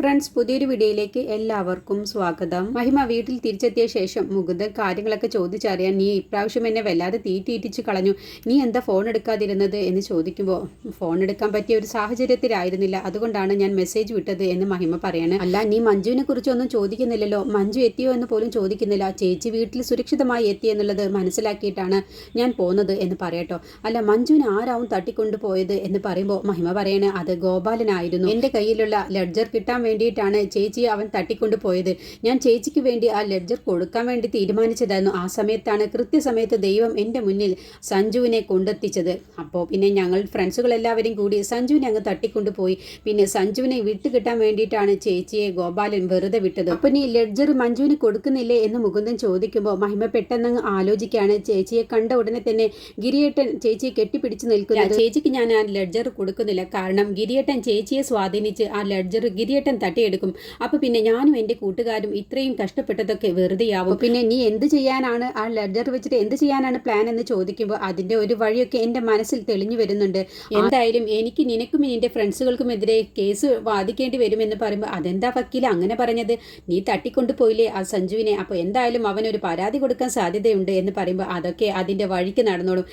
Friends പുതിയൊരു വീഡിയോയിലേക്ക് എല്ലാവർക്കും സ്വാഗതം. മഹിമ വീട്ടിൽ തിരിച്ചെത്തിയ ശേഷം മുകുന്ദൻ കാര്യങ്ങളൊക്കെ ചോദിച്ചറിയാൻ നീ ഇപ്രാവശ്യം എന്നെ വല്ലാതെ തീറ്റിയിട്ടിച്ച് കളഞ്ഞു. നീ എന്താ ഫോൺ എടുക്കാതിരുന്നത് എന്ന് ചോദിക്കുമ്പോൾ ഫോൺ എടുക്കാൻ പറ്റിയ ഒരു സാഹചര്യത്തിലായിരുന്നില്ല. അതുകൊണ്ടാണ് ഞാൻ മെസ്സേജ് വിട്ടത് എന്ന് മഹിമ പറയാണ്. അല്ല നീ മഞ്ജുവിനെ കുറിച്ചൊന്നും ചോദിക്കുന്നില്ലല്ലോ. മഞ്ജു എത്തിയോ എന്ന് പോലും ചോദിക്കുന്നില്ല. ചേച്ചി വീട്ടിൽ സുരക്ഷിതമായി എത്തി എന്നുള്ളത് മനസ്സിലാക്കിയിട്ടാണ് ഞാൻ പോകുന്നത് എന്ന് പറയട്ടോ. അല്ല മഞ്ജുവിനെ ആരാവും തട്ടിക്കൊണ്ടുപോയത് എന്ന് പറയുമ്പോൾ മഹിമ പറയണേ അത് ഗോപാലനായിരുന്നു. എന്റെ കയ്യിലുള്ള ലെഡ്ജർ കിട്ടാൻ വേണ്ടിയിട്ടാണ് ചേച്ചി അവൻ തട്ടിക്കൊണ്ടുപോയത്. ഞാൻ ചേച്ചിക്ക് വേണ്ടി ആ ലെഡ്ജർ കൊടുക്കാൻ വേണ്ടി തീരുമാനിച്ചതായിരുന്നു. ആ സമയത്താണ് കൃത്യസമയത്ത് ദൈവം എന്റെ മുന്നിൽ സഞ്ജുവിനെ കൊണ്ടെത്തിച്ചത്. അപ്പോൾ പിന്നെ ഞങ്ങൾ ഫ്രണ്ട്സുകളെല്ലാവരും കൂടി സഞ്ജുവിനെ അങ്ങ് തട്ടിക്കൊണ്ടുപോയി. പിന്നെ സഞ്ജുവിനെ വിട്ടുകിട്ടാൻ വേണ്ടിയിട്ടാണ് ചേച്ചിയെ ഗോപാലൻ വെറുതെ വിട്ടത്. അപ്പം നീ ലെഡ്ജർ മഞ്ജുവിന് കൊടുക്കുന്നില്ലേ എന്ന് മുകുന്ദൻ ചോദിക്കുമ്പോൾ മഹിമ പെട്ടെന്ന് ആലോചിക്കുകയാണ്. ചേച്ചിയെ കണ്ട ഉടനെ തന്നെ ഗിരിയേട്ടൻ ചേച്ചിയെ കെട്ടിപ്പിടിച്ച് നിൽക്കുന്നത്. ചേച്ചിക്ക് ഞാൻ ആ ലെഡ്ജർ കൊടുക്കുന്നില്ല. കാരണം ഗിരിയേട്ടൻ ചേച്ചിയെ സ്വാധീനിച്ച് ആ ലെഡ്ജർ ഗിരിയേട്ടൻ തട്ടിയെടുക്കും. അപ്പോൾ പിന്നെ ഞാനും എന്റെ കൂട്ടുകാരും ഇത്രയും കഷ്ടപ്പെട്ടതൊക്കെ വെറുതെയാവും. പിന്നെ നീ എന്ത് ചെയ്യാനാണ്? ആ ലെറ്റർ വെച്ചിട്ട് എന്ത് ചെയ്യാനാണ് പ്ലാൻ എന്ന് ചോദിക്കുമ്പോൾ അതിന്റെ ഒരു വഴിയൊക്കെ എന്റെ മനസ്സിൽ തെളിഞ്ഞു വരുന്നുണ്ട്. എന്തായാലും എനിക്ക് നിനക്കും നിന്റെ ഫ്രണ്ട്സുകൾക്കും എതിരെ കേസ് വാദിക്കേണ്ടി വരുമെന്ന് പറയുമ്പോൾ അതെന്താ വക്കീൽ അങ്ങനെ പറഞ്ഞത്? നീ തട്ടിക്കൊണ്ടു പോയില്ലേ ആ സഞ്ജുവിനെ? അപ്പോൾ എന്തായാലും അവനൊരു പരാതി കൊടുക്കാൻ സാധ്യതയുണ്ട് എന്ന് പറയുമ്പോൾ അതൊക്കെ അതിന്റെ വഴിക്ക് നടന്നോളും.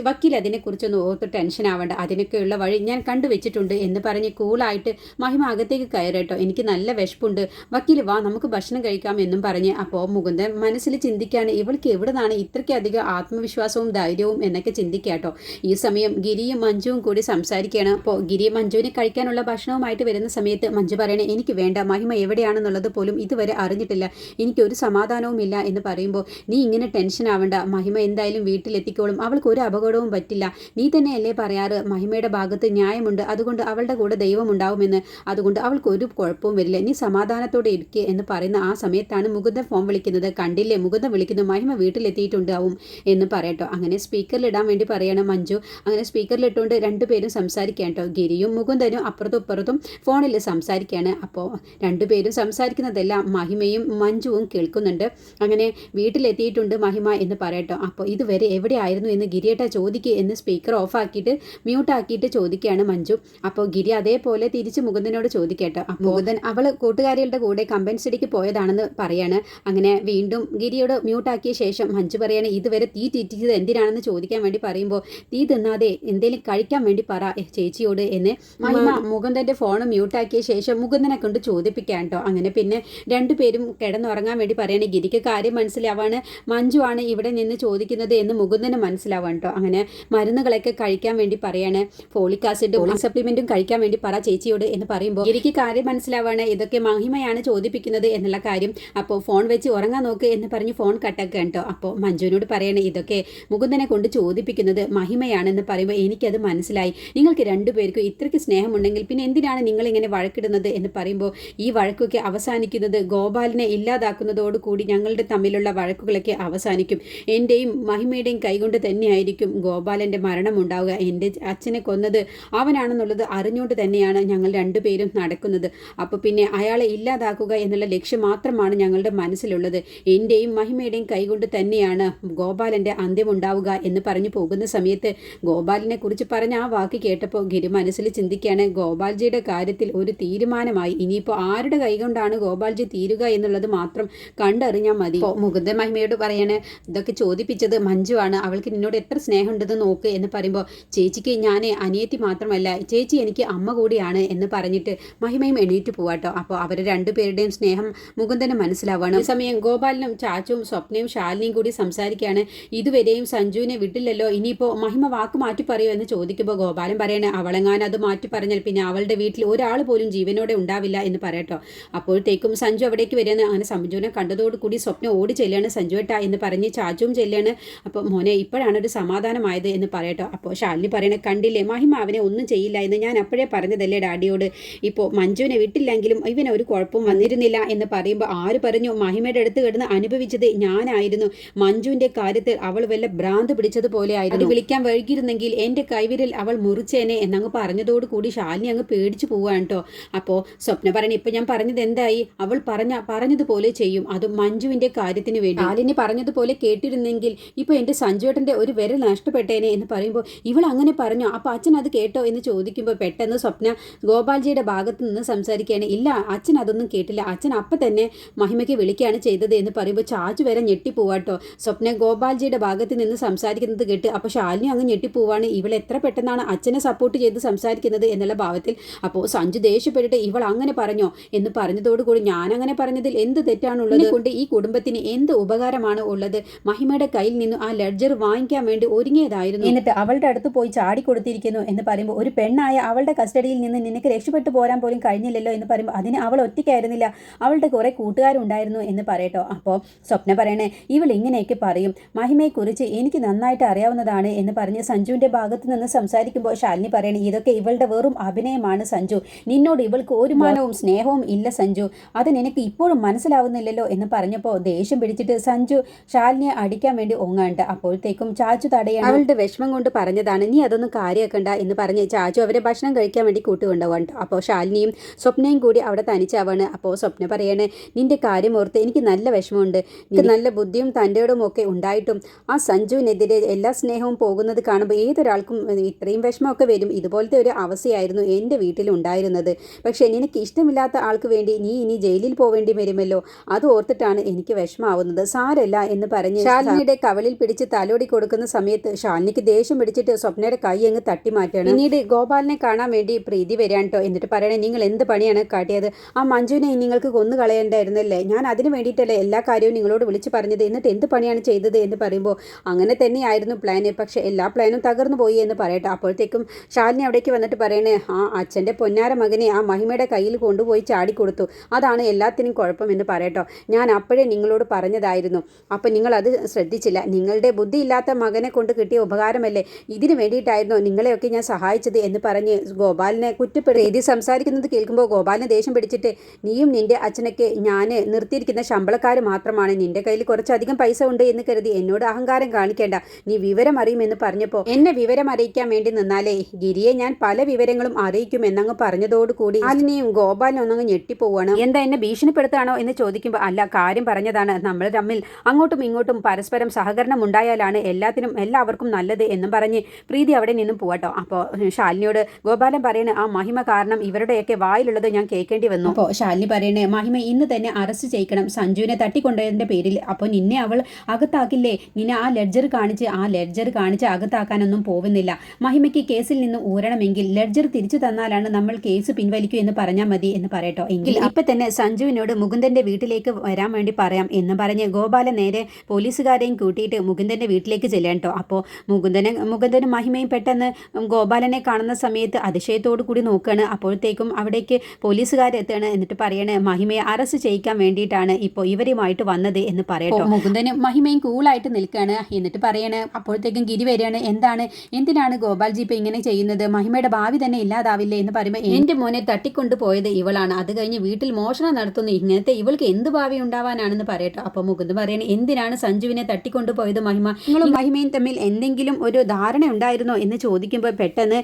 വക്കീൽ അതിനെക്കുറിച്ചൊന്നും ഓർത്ത് ടെൻഷൻ ആവേണ്ട. അതിനൊക്കെയുള്ള വഴി ഞാൻ കണ്ടുവച്ചിട്ടുണ്ട് എന്ന് പറഞ്ഞ് കൂളായിട്ട് മഹിമ അകത്തേക്ക് കയറട്ടോ എനിക്ക് നല്ല വിശപ്പുണ്ട്. വക്കീൽ വാ നമുക്ക് ഭക്ഷണം കഴിക്കാം എന്നും പറഞ്ഞ് അപ്പോൾ മുകുന്ദൻ മനസ്സിൽ ചിന്തിക്കുകയാണ് ഇവൾക്ക് എവിടെ നിന്നാണ് ഇത്രയ്ക്കധികം ആത്മവിശ്വാസവും ധൈര്യവും എന്നൊക്കെ ചിന്തിക്കാട്ടോ ഈ സമയം ഗിരിയും മഞ്ജുവും കൂടി സംസാരിക്കുകയാണ്. അപ്പോൾ ഗിരി മഞ്ജുവിനെ കഴിക്കാനുള്ള ഭക്ഷണവുമായിട്ട് വരുന്ന സമയത്ത് മഞ്ജു പറയണേ എനിക്ക് വേണ്ട മഹിമ എവിടെയാണെന്നുള്ളത് പോലും ഇതുവരെ അറിഞ്ഞിട്ടില്ല. എനിക്കൊരു സമാധാനവുമില്ല എന്ന് പറയുമ്പോൾ നീ ഇങ്ങനെ ടെൻഷൻ ആവേണ്ട. മഹിമ എന്തായാലും വീട്ടിലെത്തിക്കോളും. അവൾക്ക് ഒരു അപകടവും പറ്റില്ല. നീ തന്നെയല്ലേ പറയാറ്? മഹിമയുടെ ഭാഗത്ത് ന്യായമുണ്ട്. അതുകൊണ്ട് അവളുടെ കൂടെ ദൈവം ഉണ്ടാവുമെന്ന്. അതുകൊണ്ട് അവൾക്ക് ഒരു കുഴപ്പവും വരില്ല. നീ സമാധാനത്തോടെ ഇരിക്കുക എന്ന് പറയുന്ന ആ സമയത്താണ് മുകുന്ദൻ ഫോൺ വിളിക്കുന്നത്. കണ്ടില്ലേ? മുകുന്ദൻ വിളിക്കുന്നു. മഹിമ വീട്ടിലെത്തിയിട്ടുണ്ടാവും എന്ന് പറയട്ടോ. അങ്ങനെ സ്പീക്കറിൽ ഇടാൻ വേണ്ടി പറയണം മഞ്ജു. അങ്ങനെ സ്പീക്കറിൽ ഇട്ടുകൊണ്ട് രണ്ടുപേരും സംസാരിക്കാൻ കേട്ടോ. ഗിരിയും മുകുന്ദനും അപ്പുറത്തും ഫോണിൽ സംസാരിക്കുകയാണ് അപ്പോൾ രണ്ടുപേരും സംസാരിക്കുന്നതെല്ലാം മഹിമയും മഞ്ജുവും കേൾക്കുന്നുണ്ട്. അങ്ങനെ വീട്ടിലെത്തിയിട്ടുണ്ട് മഹിമ എന്ന് പറയട്ടോ. അപ്പോൾ ഇതുവരെ എവിടെയായിരുന്നു എന്ന് ഗിരിയേട്ട ചോദിക്കുക എന്ന് സ്പീക്കർ ഓഫാക്കിയിട്ട് മ്യൂട്ടാക്കിയിട്ട് ചോദിക്കുകയാണ് മഞ്ജു. അപ്പോൾ ഗിരി അതേപോലെ തിരിച്ച് മുകുന്ദനോട് ചോദിക്കട്ടോ. മുകുന്ദൻ അവൾ കൂട്ടുകാരികളുടെ കൂടെ കമ്പൻ സ്റ്റഡിക്ക് പോയതാണെന്ന് പറയാണ്. അങ്ങനെ വീണ്ടും ഗിരിയോട് മ്യൂട്ടാക്കിയ ശേഷം മഞ്ജു പറയാണ് ഇതുവരെ തീ തീറ്റിച്ചത് എന്തിനാണെന്ന് ചോദിക്കാൻ വേണ്ടി പറയുമ്പോൾ തീ തിന്നാതെ എന്തെങ്കിലും കഴിക്കാൻ വേണ്ടി പറ ചേച്ചിയോട് എന്ന് മഹിമ മുകുന്ദന്റെ ഫോൺ മ്യൂട്ടാക്കിയ ശേഷം മുകുന്ദനെ കൊണ്ട് ചോദിപ്പിക്കാൻ കേട്ടോ അങ്ങനെ പിന്നെ രണ്ടുപേരും കിടന്നുറങ്ങാൻ വേണ്ടി പറയണേ ഗിരിക്ക് കാര്യം മനസ്സിലാവാണ് മഞ്ജു ആണ് ഇവിടെ നിന്ന് ചോദിക്കുന്നത് എന്ന് മുകുന്ദന് മനസ്സിലാവാൻ കേട്ടോ അങ്ങനെ മരുന്നുകളൊക്കെ കഴിക്കാൻ വേണ്ടി പറയാണ്. ഫോളിക് ആസിഡ് ഫോളിക് സപ്ലിമെന്റും കഴിക്കാൻ വേണ്ടി പറ ചേച്ചിയോട് എന്ന് പറയുമ്പോൾ എനിക്ക് കാര്യം മനസ്സിലാവാണ് ഇതൊക്കെ മഹിമയാണ് ചോദിപ്പിക്കുന്നത് എന്നുള്ള കാര്യം. അപ്പോൾ ഫോൺ വെച്ച് ഉറങ്ങാൻ നോക്ക് എന്ന് പറഞ്ഞ് ഫോൺ കട്ടാക്കുക കേട്ടോ. അപ്പോൾ മഞ്ജുവിനോട് പറയണേ ഇതൊക്കെ മുകുന്ദനെ കൊണ്ട് ചോദിപ്പിക്കുന്നത് മഹിമയാണെന്ന് പറയുമ്പോൾ എനിക്കത് മനസ്സിലായി. നിങ്ങൾക്ക് രണ്ടുപേർക്കും ഇത്രയ്ക്ക് സ്നേഹമുണ്ടെങ്കിൽ പിന്നെ എന്തിനാണ് നിങ്ങൾ ഇങ്ങനെ വഴക്കിടുന്നത്? എന്ന് പറയുമ്പോൾ ഈ വഴക്കൊക്കെ അവസാനിക്കുന്നത് ഗോപാലിനെ ഇല്ലാതാക്കുന്നതോടുകൂടി ഞങ്ങളുടെ തമ്മിലുള്ള വഴക്കുകളൊക്കെ അവസാനിക്കും. എന്റെയും മഹിമയുടെയും കൈകൊണ്ട് തന്നെയായിരിക്കും. ഗോപാലന്റെ മരണം ഉണ്ടാവുക എന്റെ അച്ഛനെ കൊന്നത് അവനാണെന്നുള്ളത് അറിഞ്ഞുകൊണ്ട് തന്നെയാണ് ഞങ്ങൾ രണ്ടുപേരും നടക്കുന്നത്. അപ്പോൾ പിന്നെ അയാളെ ഇല്ലാതാക്കുക എന്നുള്ള ലക്ഷ്യം മാത്രമാണ് ഞങ്ങളുടെ മനസ്സിലുള്ളത്. എന്റെയും മഹിമയുടെയും കൈകൊണ്ട് തന്നെയാണ് ഗോപാലന്റെ അന്ത്യമുണ്ടാവുക എന്ന് പറഞ്ഞു പോകുന്ന സമയത്ത് ഗോപാലിനെ കുറിച്ച് പറഞ്ഞ ആ വാക്ക് കേട്ടപ്പോൾ ഗിരി മനസ്സിൽ ചിന്തിക്കുകയാണ് ഗോപാൽജിയുടെ കാര്യത്തിൽ ഒരു തീരുമാനമായി. ഇനിയിപ്പോൾ ആരുടെ കൈകൊണ്ടാണ് ഗോപാൽജി തീരുക എന്നുള്ളത് മാത്രം കണ്ടറിഞ്ഞാൽ മതി. മുകുന്ദൻ മുകുന്ദ മഹിമയോട് പറയാണ് ഇതൊക്കെ ചോദിപ്പിച്ചത് മഞ്ജുവാണ്. അവൾക്ക് നിന്നോട് എത്ര സ്നേഹമുണ്ടെന്ന് നോക്ക് എന്ന് പറയുമ്പോൾ ചേച്ചിക്ക് ഞാൻ അനിയത്തി മാത്രമല്ല ചേച്ചി എനിക്ക് അമ്മ കൂടിയാണ് എന്ന് പറഞ്ഞിട്ട് മഹിമയും എണീറ്റ് പോവാട്ടോ അപ്പോൾ അവർ രണ്ടുപേരുടെയും സ്നേഹം മുകുന്ദന് മനസ്സിലാവുകയാണ് ഈ സമയം ഗോപാലിനും ചാച്ചുവും സ്വപ്നയും ശാലിനിയും കൂടി സംസാരിക്കുകയാണ് ഇതുവരെയും സഞ്ജുവിനെ വിട്ടില്ലല്ലോ. ഇനിയിപ്പോൾ മഹിമ വാക്ക് മാറ്റി പറയൂ എന്ന് ചോദിക്കുമ്പോൾ ഗോപാലൻ പറയണേ അവളെങ്ങാൻ അത് മാറ്റി പറഞ്ഞാൽ പിന്നെ അവളുടെ വീട്ടിൽ ഒരാൾ പോലും ജീവനോടെ ഉണ്ടാവില്ല എന്ന് പറയട്ടോ അപ്പോഴത്തേക്കും സഞ്ജു അവിടേക്ക് വരികയെന്ന് അങ്ങനെ സഞ്ജുവിനെ കണ്ടതോടുകൂടി സ്വപ്നം ഓടി ചെല്ലുകയാണ് സഞ്ജു ഏട്ടാ എന്ന് പറഞ്ഞ് ചാച്ചുവും ചെല്ലുകയാണ്. അപ്പോൾ മോനെ ഇപ്പോഴാണ് ഒരു സമാധാനമായത് എന്ന് പറയട്ടോ. അപ്പോൾ ശാലിനി പറയണേ കണ്ടില്ലേ മഹിമ അവനെ ഒന്നും ചെയ്യില്ല എന്ന് ഞാൻ അപ്പോഴേ പറഞ്ഞതല്ലേ ഡാഡിയോട്. ഇപ്പോൾ മഞ്ജുവിനെ വിട്ടില്ലെങ്കിലും ഇവനെ ഒരു കുഴപ്പവും വന്നിരുന്നില്ല എന്ന് പറയുമ്പോൾ ആര് പറഞ്ഞു? മഹിമയുടെ അടുത്ത് കിടന്ന് അനുഭവിച്ചത് ഞാനായിരുന്നു. മഞ്ജുവിന്റെ കാര്യത്തിൽ അവൾ വല്ല ഭ്രാന്ത് പിടിച്ചതുപോലെ ആയിരുന്നു. വിളിക്കാൻ വൈകിയിരുന്നെങ്കിൽ എന്റെ കൈവിരൽ അവൾ മുറിച്ചേനെ എന്നങ്ങ് പറഞ്ഞതോട് കൂടി ശാലിനി അങ്ങ് പേടിച്ചു പോവാണ് കേട്ടോ അപ്പോൾ സ്വപ്ന പറഞ്ഞു ഇപ്പം ഞാൻ പറഞ്ഞത് എന്തായി? അവൾ പറഞ്ഞ പറഞ്ഞതുപോലെ ചെയ്യും. അതും മഞ്ജുവിന്റെ കാര്യത്തിന് വേണ്ടി. ശാലിനി പറഞ്ഞതുപോലെ കേട്ടിരുന്നെങ്കിൽ ഇപ്പോൾ എന്റെ സഞ്ജുവേട്ടന്റെ ഒരു വിരൽ നഷ്ടപ്പെട്ടേനെ എന്ന് പറയുമ്പോൾ ഇവൾ അങ്ങനെ പറഞ്ഞോ? അപ്പോൾ അച്ഛൻ അത് കേട്ടോ എന്ന് ചോദിക്കുമ്പോൾ പെട്ടെന്ന് സ്വപ്ന ഗോപാൽജിയുടെ ഭാഗത്ത് നിന്ന് സംസാരിക്കുകയാണ്. ഇല്ല അച്ഛൻ അതൊന്നും കേട്ടില്ല. അച്ഛൻ അപ്പം തന്നെ മഹിമയ്ക്ക് വിളിക്കുകയാണ് ചെയ്തത് എന്ന് പറയുമ്പോൾ ചാച്ചു വരെ ഞെട്ടിപ്പോവാട്ടോ സ്വപ്ന ഗോപാൽജിയുടെ ഭാഗത്ത് നിന്ന് സംസാരിക്കുന്നത് കേട്ട് അപ്പോൾ ശാലിനി അങ്ങ് ഞെട്ടിപ്പോവാണ്. ഇവൾ എത്ര പെട്ടെന്നാണ് അച്ഛനെ സപ്പോർട്ട് ചെയ്ത് സംസാരിക്കുന്നത് എന്നുള്ള ഭാവത്തിൽ അപ്പോൾ സഞ്ജു ദേഷ്യപ്പെട്ടിട്ട് ഇവൾ അങ്ങനെ പറഞ്ഞോ എന്ന് പറഞ്ഞതോടുകൂടി ഞാൻ അങ്ങനെ പറഞ്ഞതിൽ എന്ത് തെറ്റാണുള്ളത്? കൊണ്ട് ഈ കുടുംബത്തിന് എന്ത് ഉപകാരമാണ് ഉള്ളത്? മഹിമയുടെ കയ്യിൽ നിന്നും ആ ലെഡ്ജർ വാങ്ങിക്കാൻ വേണ്ടി ഒരുങ്ങിയതായിരുന്നു. എന്നിട്ട് അവളുടെ അടുത്ത് പോയി ചാടിക്കൊടുത്തിരിക്കുന്നു എന്ന് പറയുമ്പോൾ ഒരു പെണ്ണായ അവളുടെ കസ്റ്റഡിയിൽ നിന്ന് നിനക്ക് രക്ഷപ്പെട്ടു പോരാൻ പോലും കഴിഞ്ഞില്ലല്ലോ എന്ന് പറയുമ്പോൾ അതിന് അവൾ ഒറ്റയ്ക്കായിരുന്നില്ല. അവളുടെ കുറേ കൂട്ടുകാരുണ്ടായിരുന്നു എന്ന് പറയട്ടോ. അപ്പോൾ സ്വപ്ന പറയണേ ഇവൾ ഇങ്ങനെയൊക്കെ പറയും. മഹിമയെക്കുറിച്ച് എനിക്ക് നന്നായിട്ട് അറിയാവുന്നതാണ് എന്ന് പറഞ്ഞ് സഞ്ജുവിന്റെ ഭാഗത്ത് നിന്ന് സംസാരിക്കുമ്പോൾ ശാലിനി പറയണേ ഇതൊക്കെ ഇവളുടെ വെറും അഭിനയമാണ് സഞ്ജു. നിന്നോട് ഇവൾക്ക് ഒരു മാനവും സ്നേഹവും ഇല്ല സഞ്ജു. അത് നിനക്ക് ഇപ്പോഴും മനസ്സിലാവുന്നില്ലല്ലോ എന്ന് പറഞ്ഞപ്പോൾ ദേഷ്യം പിടിച്ചിട്ട് സഞ്ജു ശാലിനിയെ അടിക്കാൻ വേണ്ടി ഒങ്ങാണ്ട് അപ്പോഴത്തേക്കും ചാച്ചു തടയാണ് അവളുടെ വിഷമം കൊണ്ട് പറഞ്ഞതാണ് നീ അതൊന്നും കാര്യമാക്കണ്ട എന്ന് പറഞ്ഞ് ചാച്ചു അവരെ ഭക്ഷണം കഴിക്കാൻ വേണ്ടി കൂട്ടുകൊണ്ടുപോകണ്ട അപ്പോൾ ശാലിനിയും സ്വപ്നയും കൂടി അവിടെ തനിച്ചാവാണ്. അപ്പോൾ സ്വപ്ന പറയണേ നിന്റെ കാര്യം ഓർത്ത് എനിക്ക് നല്ല വിഷമമുണ്ട്. എനിക്ക് നല്ല ബുദ്ധിയും തന്റെയോടും ഒക്കെ ഉണ്ടായിട്ടും ആ സഞ്ജുവിനെതിരെ എല്ലാ സ്നേഹവും പോകുന്നത് കാണുമ്പോൾ ഏതൊരാൾക്കും ഇത്രയും വിഷമമൊക്കെ വരും. ഇതുപോലത്തെ ഒരു അവസ്ഥയായിരുന്നു എന്റെ വീട്ടിലുണ്ടായിരുന്നത് പക്ഷേ നിനക്ക് ഇഷ്ടമില്ലാത്ത ആൾക്ക് വേണ്ടി നീ ഇനി ജയിലിൽ പോവേണ്ടി വരുമല്ലോ. അത് ഓർത്തിട്ടാണ് എനിക്ക് വിഷമാവുന്നത് സാരല്ല എന്ന് പറഞ്ഞ് ശാലിനിയുടെ കവളിൽ പിടിച്ച് തലോടി കൊടുക്കുന്ന സമയത്ത് ശാലിനിക്ക് ദേഷ്യം പിടിച്ചിട്ട് സ്വപ്നയുടെ കൈ അങ്ങ് തട്ടി മാറ്റുകയാണ് പിന്നീട് ഗോപാലിനെ കാണാൻ വേണ്ടി പ്രീതി വരാൻ കേട്ടോ എന്നിട്ട് പറയണേ നിങ്ങൾ എന്ത് പണിയാണ് കാട്ടിയത്? ആ മഞ്ജുവിനെ നിങ്ങൾക്ക് കൊന്നു കളയണ്ടായിരുന്നല്ലേ ഞാൻ അതിന് വേണ്ടിയിട്ടല്ലേ എല്ലാ കാര്യവും നിങ്ങളോട് വിളിച്ചു പറഞ്ഞത്? എന്നിട്ട് എന്ത് പണിയാണ് ചെയ്തത്? എന്ന് പറയുമ്പോൾ അങ്ങനെ തന്നെയായിരുന്നു പ്ലാൻ പക്ഷേ എല്ലാ പ്ലാനും തകർന്നു പോയി എന്ന് പറയട്ടെ. അപ്പോഴത്തേക്കും ഷാലിനി അവിടേക്ക് വന്നിട്ട് പറയണേ ആ അച്ഛന്റെ പൊന്നാര മകനെ ആ മഹിമയുടെ കയ്യിൽ കൊണ്ടുപോയി ചാടിക്കൊടുത്തു. അതാണ് എല്ലാത്തിനും കുഴപ്പം എന്ന് പറയട്ടോ. ഞാൻ അപ്പോഴേ നിങ്ങളോട് പറഞ്ഞതായിരുന്നു. അപ്പം നിങ്ങളത് ശ്രദ്ധിച്ചില്ല. നിങ്ങളുടെ ബുദ്ധിയില്ലാത്ത മകനെ കൊണ്ട് കിട്ടിയ ഉപകാരമല്ലേ? ഇതിന് വേണ്ടിയിട്ടായിരുന്നോ നിങ്ങളെയൊക്കെ ഞാൻ സഹായിച്ചത് എന്ന് പറഞ്ഞ് ഗോപാലിനെ കുറ്റപ്പെടുത്തി സംസാരിക്കുന്നത് കേൾക്കുമ്പോൾ ഗോപാലിനെ ദേഷ്യം പിടിച്ചിട്ട് നീയും നിന്റെ അച്ഛനൊക്കെ ഞാൻ നിർത്തിയിരിക്കുന്ന ശമ്പളക്കാർ മാത്രമാണ്. നിന്റെ കയ്യിൽ കുറച്ചധികം പൈസ ഉണ്ട് എന്ന് കരുതി എന്നോട് അഹങ്കാരം കാണിക്കേണ്ട. നീ വിവരം അറിയുമെന്ന് പറഞ്ഞപ്പോൾ എന്നെ വിവരം അറിയിക്കാൻ വേണ്ടി നിന്നാലേ ഗിരിയെ ഞാൻ പല വിവരങ്ങളും അറിയിക്കും എന്നങ്ങ് പറഞ്ഞതോടുകൂടി അതിനെയും ഗോപാലിനെ ഒന്നങ്ങ് ഞെട്ടിപ്പോവാണ്. എന്താ എന്നെ ഭീഷണിപ്പെടുത്താണോ എന്ന് ചോദിക്കുമ്പോൾ അല്ല കാര്യം പറഞ്ഞതാണ്. നമ്മൾ തമ്മിൽ അങ്ങോട്ടും ഇങ്ങോട്ടും പരസ്പരം സഹകരണം ഉണ്ടായാലാണ് എല്ലാത്തിനും എല്ലാവർക്കും നല്ലത് എന്നും പറഞ്ഞ് പ്രീതി അവിടെ നിന്നും പോവാട്ടോ അപ്പോൾ ശാലിനിയോട് ഗോപാലൻ പറയണ ആ മഹിമ കാരണം ഇവരുടെയൊക്കെ വായിലുള്ളത് ഞാൻ കേൾക്കേണ്ടി വന്നു. അപ്പോൾ ശാലിനി പറയണേ മഹിമ ഇന്ന് തന്നെ അറസ്റ്റ് ചെയ്യിക്കണം. സഞ്ജുവിനെ തട്ടിക്കൊണ്ടതിന്റെ പേരിൽ. അപ്പോൾ നിന്നെ അവൾ അകത്താക്കില്ലേ? നിന്നെ ആ ലെഡ്ജർ കാണിച്ച് ആ ലെഡ്ജർ കാണിച്ച് അകത്താക്കാനൊന്നും പോകുന്നില്ല മഹിമയ്ക്ക് കേസിൽ നിന്ന് ഊരണമെങ്കിൽ ലെഡ്ജർ തിരിച്ചു തന്നാലാണ് നമ്മൾ കേസ് പിൻവലിക്കൂ എന്ന് പറഞ്ഞാൽ മതി എന്ന് പറയട്ടോ. എങ്കിൽ ഇപ്പൊ തന്നെ സഞ്ജുവിനോട് മുകുന്ദന്റെ വീട്ടിലേക്ക് വരാൻ വേണ്ടി പറയാം എന്ന് പറഞ്ഞ് ഗോപാലൻ നേരെ പോലീസുകാരെയും കൂട്ടിയിട്ട് മുകുന്ദന്റെ വീട്ടിലേക്ക് ചെല്ലാൻ കേട്ടോ അപ്പോൾ മുകുന്ദനെ മുകുന്ദനും മഹിമയും പെട്ടെന്ന് ഗോപാലനെ കാണുന്ന സമയത്ത് അതിശയത്തോടു കൂടി നോക്കുകയാണ് അപ്പോഴത്തേക്കും അവിടേക്ക് പോലീസുകാരെത്തുകയാണ് എന്നിട്ട് പറയണേ മഹിമയെ അറസ്റ്റ് ചെയ്യിക്കാൻ വേണ്ടിയിട്ടാണ് ഇപ്പോൾ ഇവരുമായിട്ട് വന്നത് എന്ന് പറയട്ടോ. മുകുന്ദനും മഹിമയും കൂളായിട്ട് നിൽക്കുകയാണ് എന്നിട്ട് പറയണേ അപ്പോഴത്തേക്കും ഗിരി വരികയാണ്. എന്താണ്? എന്തിനാണ് ഗോപാൽജി ഇപ്പം ഇങ്ങനെ ചെയ്യുന്നത്? മഹിമയുടെ ഭാവി തന്നെ ഇല്ലാതാവില്ലേ? എന്ന് പറയുമ്പോൾ എന്റെ മോനെ തട്ടിക്കൊണ്ടു പോയത് ഇവളാണ്. അത് കഴിഞ്ഞ് വീട്ടിൽ മോഷണം നടത്തുന്നു. ഇങ്ങനത്തെ ഇവൾക്ക് എന്ത് ഭാവി ഉണ്ടാവാനാണെന്ന് പറയട്ടോ. അപ്പോൾ മുകുന്ദ് പറയണേ എന്തിനാണ് സഞ്ജുവിനെ തട്ടിക്കൊണ്ടുപോയത് മഹിമ? നിങ്ങളും മഹിമയും തമ്മിൽ എന്തെങ്കിലും ഒരു ധാരണ ഉണ്ടായിരുന്നോ എന്ന് ചോദിക്കുമ്പോൾ പെട്ടെന്ന്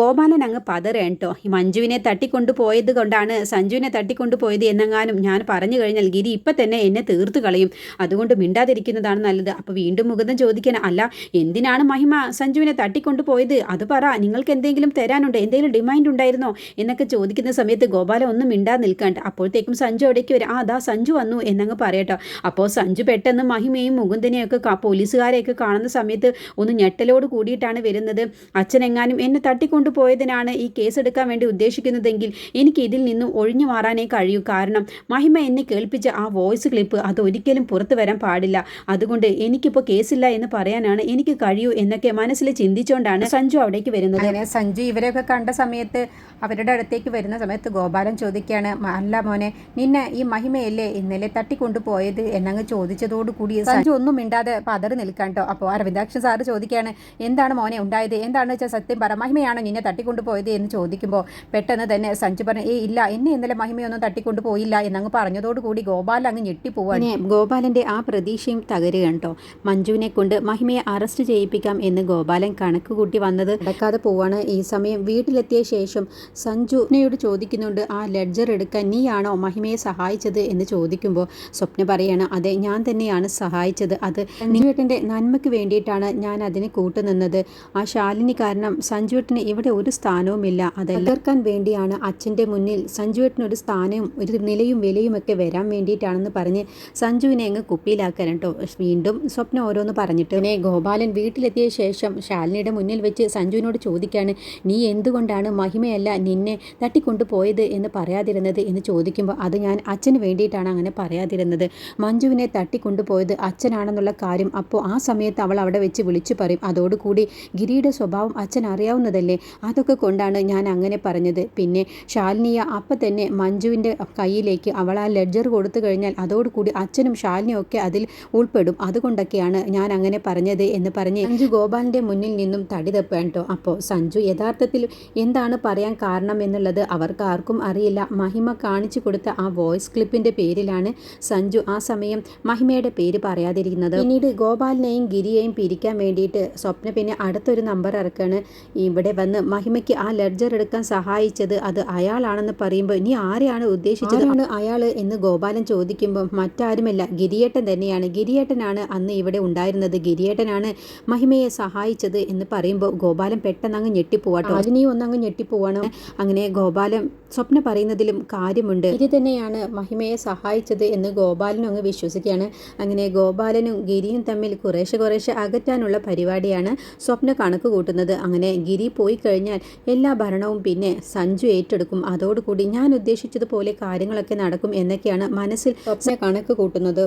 ഗോപാലൻ അങ്ങ് പതറുകയാണ് കേട്ടോ. ഈ മഞ്ജുവിനെ തട്ടിക്കൊണ്ടുപോയത് കൊണ്ടാണ് സഞ്ജുവിനെ തട്ടിക്കൊണ്ടുപോയത് എന്നെങ്ങാനും ഞാൻ പറഞ്ഞു കഴിഞ്ഞാൽ ഗിരി ഇപ്പം തന്നെ എന്നെ തീർത്തു കളയും. അതുകൊണ്ട് മിണ്ടാതിരിക്കുന്നതാണ് നല്ലത്. അപ്പോൾ വീണ്ടും മുകുന്ദൻ ചോദിക്കാൻ അല്ല എന്തിനാണ് മഹിമ സഞ്ജുവിനെ തട്ടിക്കൊണ്ടുപോയത്? അത് പറ നിങ്ങൾക്ക് എന്തെങ്കിലും തരാനുണ്ടോ? എന്തെങ്കിലും ഡിമാൻഡ് ഉണ്ടായിരുന്നോ? എന്നൊക്കെ ചോദിക്കുന്ന സമയത്ത് ഗോപാലൻ ഒന്നും മിണ്ടാതെ നിൽക്കാണ്ട് അപ്പോഴത്തേക്കും സഞ്ജു അവിടേക്ക് വരും. ആ അതാ സഞ്ജു വന്നു എന്നങ്ങ് പറയട്ടോ. അപ്പോൾ സഞ്ജു പെട്ടെന്ന് മഹിമയും മുകുന്ദനെയൊക്കെ പോലീസുകാരെയൊക്കെ കാണുന്ന സമയത്ത് ഒന്ന് ഞെട്ടലോട് കൂടിയിട്ടാണ് വരുന്നത്. അച്ഛനെങ്ങാനും എന്നെ തട്ടിക്കൊണ്ടുപോയതിനാണ് ഈ കേസ് എടുക്കാൻ വേണ്ടി ഉദ്ദേശിക്കുന്നതെങ്കിൽ എനിക്ക് ഇതിൽ നിന്നും ഒഴിഞ്ഞു മാറാനേ കഴിയൂ. കാരണം മഹിമ എന്നെ കേൾപ്പിച്ച ആ വോയിസ് ക്ലിപ്പ് അത് ഒരിക്കലും പുറത്തു വരാൻ പാടില്ല. അതുകൊണ്ട് എനിക്കിപ്പോൾ കേസില്ല എന്ന് പറയാനാണ് എനിക്ക് കഴിയൂ എന്നൊക്കെ മനസ്സിൽ ചിന്തിച്ചുകൊണ്ടാണ് സഞ്ജു അവിടേക്ക് വരുന്നത്. അങ്ങനെ സഞ്ജു ഇവരെയൊക്കെ കണ്ട സമയത്ത് അവരുടെ അടുത്തേക്ക് വരുന്ന സമയത്ത് ഗോപാലൻ ചോദിക്കുകയാണ് അല്ല മോനെ നിന്നെ ഈ മഹിമയല്ലേ ഇന്നലെ തട്ടിക്കൊണ്ടുപോയത്? എന്നങ്ങ് ചോദിച്ചതോടുകൂടി സഞ്ജു ഒന്നും മിണ്ടാതെ പതറി നിൽക്കാൻ കേട്ടോ അപ്പോൾ അരവിന്ദാക്ഷൻ സാറ് ചോദിക്കുകയാണ് എന്താണ് മോനെ ഉണ്ടായത്? എന്താണെന്ന് വെച്ചാൽ സത്യം പറ. മഹിമയാണോ നിന്നെ തട്ടിക്കൊണ്ടുപോയത്? എന്ന് ചോദിക്കുമ്പോൾ പെട്ടെന്ന് തന്നെ സഞ്ജു പറഞ്ഞു ഏ ഇല്ല എന്നെ ഇന്നലെ മഹിമയൊന്നും തട്ടിക്കൊണ്ടു പോയില്ല. എന്നങ്ങ് പറഞ്ഞതോടുകൂടി ഗോപാലൻ അങ്ങ് ഞെട്ടിപ്പോവാണ് ഗോപാലന്റെ ആ പ്രതീക്ഷയും തകരുകയാണ് കേട്ടോ മഞ്ജുവിനെ കൊണ്ട് മഹിമയെ അറസ്റ്റ് ചെയ്യിപ്പിക്കാം എന്ന് ഗോപാലൻ കണക്ക് കൂട്ടി വന്നത് നടക്കാതെ പോവാണ്. ഈ സമയം വീട്ടിലെത്തിയ ശേഷം സഞ്ജുനയോട് ചോദിക്കുന്നുണ്ട് ആ ലെഡ്ജർ എടുക്കാൻ നീയാണോ മഹിമയെ സഹായിച്ചത്? എന്ന് ചോദിക്കുമ്പോൾ സ്വപ്ന പറയാണ് അതെ ഞാൻ തന്നെയാണ് സഹായിച്ചത്. അത് നിങ്ങളുടെ നന്മയ്ക്ക് വേണ്ടിയിട്ടാണ് അതുകൊണ്ടാണ് ഞാൻ അതിന് കൂട്ടുനിന്നത് ആ ശാലിനി കാരണം സഞ്ജുവേട്ടന് ഇവിടെ ഒരു സ്ഥാനവുമില്ല. അത് എതിർക്കാൻ വേണ്ടിയാണ് അച്ഛന്റെ മുന്നിൽ സഞ്ജുവേട്ടന് ഒരു സ്ഥാനവും ഒരു നിലയും വിലയുമൊക്കെ വരാൻ വേണ്ടിയിട്ടാണെന്ന് പറഞ്ഞ് സഞ്ജുവിനെ അങ്ങ് കുപ്പിയിലാക്കാൻ കേട്ടോ. വീണ്ടും സ്വപ്നം ഓരോന്ന് പറഞ്ഞിട്ട് പിന്നെ ഗോപാലൻ വീട്ടിലെത്തിയ ശേഷം ശാലിനിയുടെ മുന്നിൽ വെച്ച് സഞ്ജുവിനോട് ചോദിക്കാണ് നീ എന്തുകൊണ്ടാണ് മഹിമയല്ല നിന്നെ തട്ടിക്കൊണ്ടുപോയത് എന്ന് പറയാതിരുന്നത്? എന്ന് ചോദിക്കുമ്പോൾ അത് ഞാൻ അച്ഛന് വേണ്ടിയിട്ടാണ് അങ്ങനെ പറയാതിരുന്നത്. മഞ്ജുവിനെ തട്ടിക്കൊണ്ടുപോയത് അച്ഛനാണെന്നുള്ള കാര്യം അപ്പോൾ ആ സമയത്ത് അവൾ അവിടെ വെച്ച് വിളിച്ചു പറയും. അതോടുകൂടി ഗിരിയുടെ സ്വഭാവം അച്ഛൻ അറിയാവുന്നതല്ലേ? അതൊക്കെ കൊണ്ടാണ് ഞാൻ അങ്ങനെ പറഞ്ഞത്. പിന്നെ ശാലിനിയ അപ്പം തന്നെ മഞ്ജുവിന്റെ കയ്യിലേക്ക് അവൾ ആ ലെഡ്ജർ കൊടുത്തു കഴിഞ്ഞാൽ അതോടുകൂടി അച്ഛനും ശാലിനിയും ഒക്കെ അതിൽ ഉൾപ്പെടും. അതുകൊണ്ടൊക്കെയാണ് ഞാൻ അങ്ങനെ പറഞ്ഞത് എന്ന് പറഞ്ഞ് സഞ്ജു ഗോപാലിന്റെ മുന്നിൽ നിന്നും തടി തപ്പാൻ കേട്ടോ. അപ്പോൾ സഞ്ജു യഥാർത്ഥത്തിൽ എന്താണ് പറയാൻ കാരണം എന്നുള്ളത് അവർക്ക് ആർക്കും അറിയില്ല. മഹിമ കാണിച്ചു കൊടുത്ത ആ വോയിസ് ക്ലിപ്പിന്റെ പേരിലാണ് സഞ്ജു ആ സമയം മഹിമയുടെ പേര് പറയാതിരിക്കുന്നത്. പിന്നീട് ഗോപാലിനെയും ഗിരിയെയും പിരിക്കാൻ വേണ്ടിയിട്ട് സ്വപ്ന പിന്നെ അടുത്തൊരു നമ്പർ ഇറക്കാണ്. ഇവിടെ വന്ന് മഹിമയ്ക്ക് ആ ലെഡ്ജർ എടുക്കാൻ സഹായിച്ചത് അത് അയാളാണെന്ന് പറയുമ്പോൾ നീ ആരെയാണ് ഉദ്ദേശിച്ചത്? അയാൾ എന്ന് ഗോപാലൻ ചോദിക്കുമ്പോൾ മറ്റാരുമല്ല. ഗിരിയേട്ടൻ തന്നെയാണ്. ഗിരിയേട്ടനാണ് അന്ന് ഇവിടെ ഉണ്ടായിരുന്നത്. ഗിരിയേട്ടനാണ് മഹിമയെ സഹായിച്ചത് എന്ന് പറയുമ്പോൾ ഗോപാലൻ പെട്ടെന്ന് അങ്ങ് ഞെട്ടിപ്പോവാട്ടോ അതിനെയും ഒന്നങ്ങ് ഞെട്ടിപ്പോവാണ്. അങ്ങനെ ഗോപാലൻ സ്വപ്ന പറയുന്നതിലും കാര്യമുണ്ട്. ഗിരി തന്നെയാണ് മഹിമയെ സഹായിച്ചത് എന്ന് ഗോപാലനും അങ്ങ് വിശ്വസിക്കുകയാണ്. അങ്ങനെ ഗോപാലനും ഗിരിയും തമ്മിൽ കുറേശ്ശെ കുറേശ്ശെ അകറ്റാനുള്ള പരിപാടിയാണ് സ്വപ്ന കണക്ക് കൂട്ടുന്നത്. അങ്ങനെ ഗിരി പോയി കഴിഞ്ഞാൽ എല്ലാ ഭരണവും പിന്നെ സഞ്ജു ഏറ്റെടുക്കും. അതോടുകൂടി ഞാൻ ഉദ്ദേശിച്ചതുപോലെ കാര്യങ്ങളൊക്കെ നടക്കും എന്നൊക്കെയാണ് മനസ്സിൽ സ്വപ്ന കണക്ക് കൂട്ടുന്നത്.